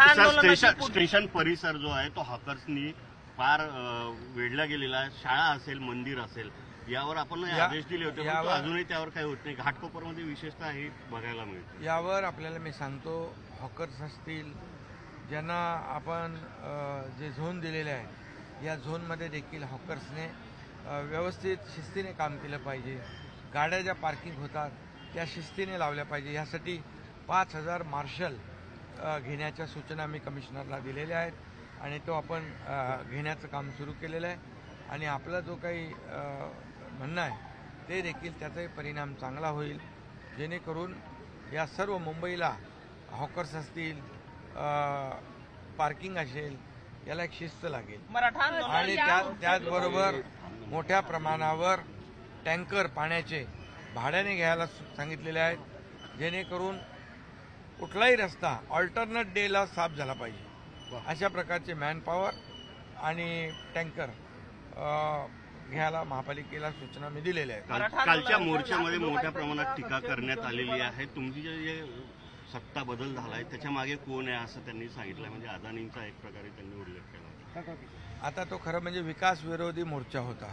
Station station परिसर जो आहे तो हॉकर्सनी फार वेढला गेलेला आहे. शाळा असेल मंदिर असेल यावर आपण आदेश दिले होते. अजूनही त्यावर काही होत नाही. घाटकोपरमध्ये विशेषतः हे बघायला मिळतं. यावर आपल्याला मी सांगतो हॉकर्स असतील ज्यांना आपण जे झोन दिलेले आहे या झोनमध्ये देखील हॉकर्सने व्यवस्थित शिस्तीने काम केलं पाहिजे. गाड्या ज्या पार्किंग होतात त्या शिस्तीने लावल्या पाहिजे. यासाठी पाच हजार मार्शल घेण्याच्या सूचना मी कमिशनरला दिलेल्या आहेत आणि तो आपण घेण्याचं काम सुरू केलेलं आहे. आणि आपला जो काही म्हणणं आहे ते देखील त्याचाही परिणाम चांगला होईल. जेणेकरून या सर्व मुंबईला हॉकर्स असतील पार्किंग असेल याला एक शिस्त लागेल. आणि त्या त्याचबरोबर मोठ्या प्रमाणावर टँकर पाण्याचे भाड्याने घ्यायला सांगितलेले आहेत. जेणेकरून कुठलाही रस्ता ऑल्टरनेट डेला साफ झाला पाहिजे. अशा प्रकारचे मॅनपॉवर आणि टँकर घ्यायला महापालिकेला सूचना मी दिलेल्या आहेत. कालच्या मोर्चामध्ये मोठ्या प्रमाणात टीका करण्यात आलेली आहे. तुमची जे सत्ता बदल झालाय त्याच्यामागे कोण आहे असं त्यांनी सांगितलं म्हणजे अदानींचा एक प्रकारे त्यांनी उल्लेख केला आता तो खरं म्हणजे विकास विरोधी मोर्चा होता.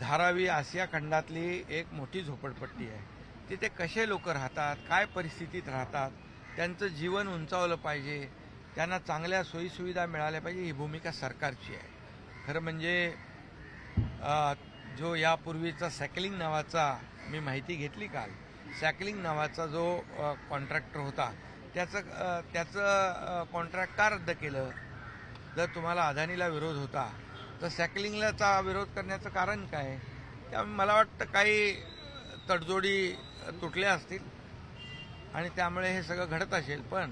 धारावी आशिया खंडातली एक मोठी झोपडपट्टी आहे. तिथे कसे लोक राहतात काय परिस्थितीत राहतात त्यांचं जीवन उंचावलं पाहिजे. त्यांना चांगल्या सोयीसुविधा मिळाल्या पाहिजे ही भूमिका सरकारची आहे. खरं म्हणजे जो यापूर्वीचा सॅकलिंग नावाचा मी माहिती घेतली काल. सॅकलिंग नावाचा जो कॉन्ट्रॅक्टर होता त्याचं त्याचं कॉन्ट्रॅक्ट का रद्द केलं? जर तुम्हाला अदानीला विरोध होता तर सॅकलिंगलाचा विरोध करण्याचं कारण काय? त्यामुळे मला वाटतं काही तडजोडी तुटल्या असतील. आणि त्यामुळे हे सगळं घडत असेल पण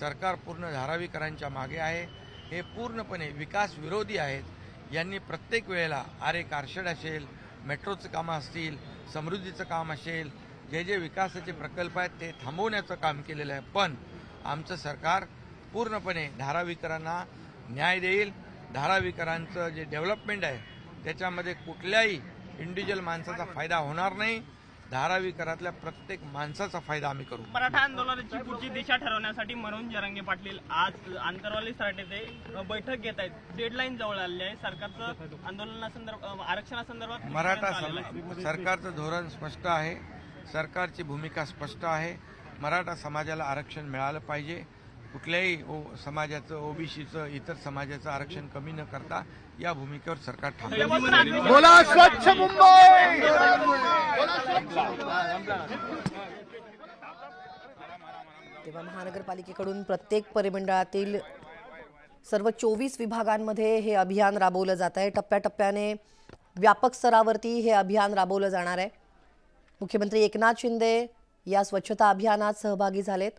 सरकार पूर्ण धारावीकरांच्या मागे आहे. हे पूर्णपणे विकास विरोधी आहेत. यांनी प्रत्येक वेळेला आरे कारशेड असेल मेट्रोचं कामं असतील समृद्धीचं काम असेल जे जे विकासाचे प्रकल्प आहेत ते थांबवण्याचं काम केलेलं आहे. पण आमचं सरकार पूर्णपणे धारावीकरांना न्याय देईल. धारावीकरांचं जे डेव्हलपमेंट आहे त्याच्यामध्ये कुठल्याही इंडिव्हिज्युअल माणसाचा फायदा होणार नाही. धारावीकरातल्या प्रत्येक माणसाचा फायदा आम्ही करू. मराठा आंदोलनाची पुढची दिशा ठरवण्यासाठी मनोज जरांगे पाटील आज आंतरवाली सराटे ते बैठक घेत आहेत. डेडलाईन जवळ आलेली आहे. सरकारचं आंदोलनासंदर्भात आरक्षणासंदर्भात मराठा सरकारचं धोरण स्पष्ट आहे. सरकारची भूमिका स्पष्ट आहे. मराठा समाजाला आरक्षण मिळालं पाहिजे. कुठल्याही ओ समाजाचं ओबीसीचं इतर समाजाचं आरक्षण कमी न करता या भूमिकेवर सरकार आहे. बोला स्वच्छ मुंबई! तेव्हा महानगरपालिकेकडून प्रत्येक परिमंडळातील सर्व चोवीस विभागांमध्ये हे अभियान राबवलं जात आहे. टप्प्याटप्प्याने व्यापक स्तरावरती हे अभियान राबवलं जाणार आहे. मुख्यमंत्री एकनाथ शिंदे या स्वच्छता अभियानात सहभागी झालेत.